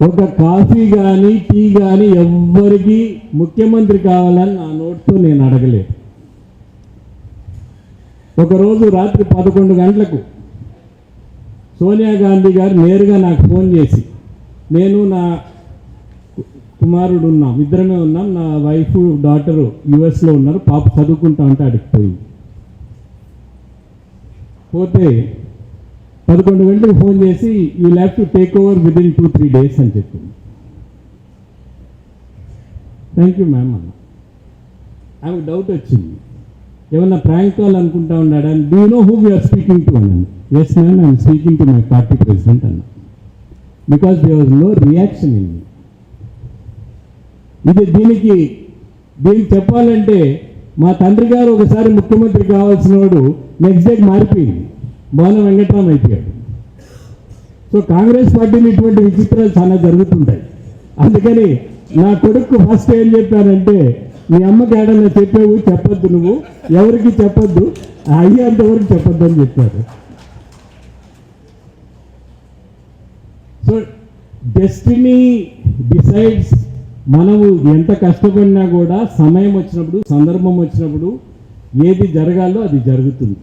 ఒక కాఫీ కానీ టీ కానీ ఎవ్వరికి ముఖ్యమంత్రి కావాలని నా నోట్తో నేను అడగలేదు. ఒకరోజు రాత్రి పదకొండు గంటలకు సోనియా గాంధీ గారు నేరుగా నాకు ఫోన్ చేసి నేను నా కుమారుడు ఉన్నాం ఇద్దరమే ఉన్నాం నా వైఫ్ డాటరు యుఎస్లో ఉన్నారు పాప చదువుకుంటా ఉంటే అడిగిపోయింది పోతే పదకొండు గంటలకు ఫోన్ చేసి you have to take over within two three days అని చెప్పింది. థ్యాంక్ యూ మ్యామ్ అన్న. ఆమెకు డౌట్ వచ్చింది. ఏమన్నా ప్రాంక్ కాల్ అనుకుంటా ఉన్నాడా? Do know who you're speaking to అన్నాను. Yes ma'am I'm speaking to my party president అన్న. Because they was no reaction in ఇది దీనికి దీనికి చెప్పాలంటే మా తండ్రి గారు ఒకసారి ముఖ్యమంత్రి కావాల్సిన వాడు నెక్స్ట్ డేకి మారిపోయింది. భవన వెంకట్రామ్ అయిపోయాడు. సో కాంగ్రెస్ పార్టీలో ఇటువంటి విచిత్రాలు చాలా జరుగుతుంటాయి. అందుకని నా కొడుకు ఫస్ట్ ఏం చెప్పానంటే మీ అమ్మకి ఏడన్నా చెప్పేవు చెప్పొద్దు నువ్వు. ఎవరికి చెప్పొద్దు అయ్యేంతవరకు చెప్పొద్దు అని చెప్పారు. సో డెస్టినీ డిసైడ్స్ మనము ఎంత కష్టపడినా కూడా సమయం వచ్చినప్పుడు సందర్భం వచ్చినప్పుడు ఏది జరగాలో అది జరుగుతుంది.